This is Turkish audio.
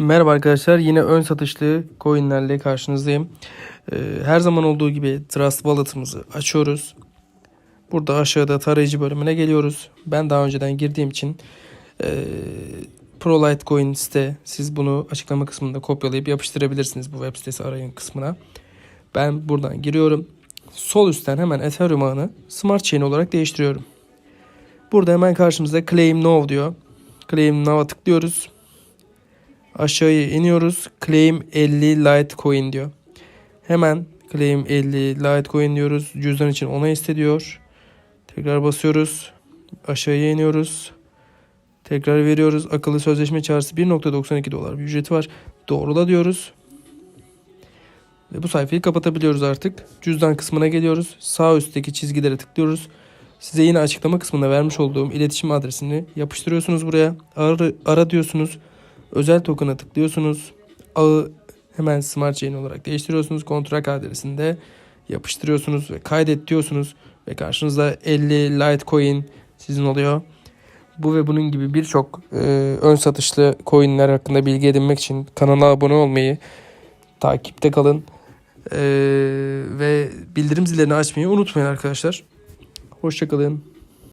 Merhaba arkadaşlar. Yine ön satışlı coinlerle karşınızdayım. Ee, her zaman olduğu gibi Trust Wallet'ımızı açıyoruz. Burada aşağıda tarayıcı bölümüne geliyoruz. Ben daha önceden girdiğim için e, Pro Litecoin site siz bunu açıklama kısmında kopyalayıp yapıştırabilirsiniz bu web sitesi arayın kısmına. Ben buradan giriyorum. Sol üstten hemen Ethereum ağını Smart Chain olarak değiştiriyorum. Burada hemen karşımızda Claim Now diyor. Claim Now'a tıklıyoruz. Aşağıya iniyoruz. Claim 50 Litecoin diyor. Hemen Claim 50 Litecoin diyoruz. Cüzdan için onay istediyor. Tekrar basıyoruz. Aşağıya iniyoruz. Tekrar veriyoruz. Akıllı sözleşme çağrısı 1.92 dolar bir ücreti var. Doğrula diyoruz. Ve bu sayfayı kapatabiliyoruz artık. Cüzdan kısmına geliyoruz. Sağ üstteki çizgilere tıklıyoruz. Size yine açıklama kısmında vermiş olduğum iletişim adresini yapıştırıyorsunuz buraya. Ara, ara diyorsunuz. Özel token'a tıklıyorsunuz. Ağı hemen Smart Chain olarak değiştiriyorsunuz. Kontrak adresini de yapıştırıyorsunuz ve kaydet diyorsunuz. Ve karşınızda 50 Litecoin sizin oluyor. Bu ve bunun gibi birçok e, ön satışlı coinler hakkında bilgi edinmek için kanala abone olmayı, takipte kalın. E, ve bildirim zillerini açmayı unutmayın arkadaşlar. Hoşçakalın.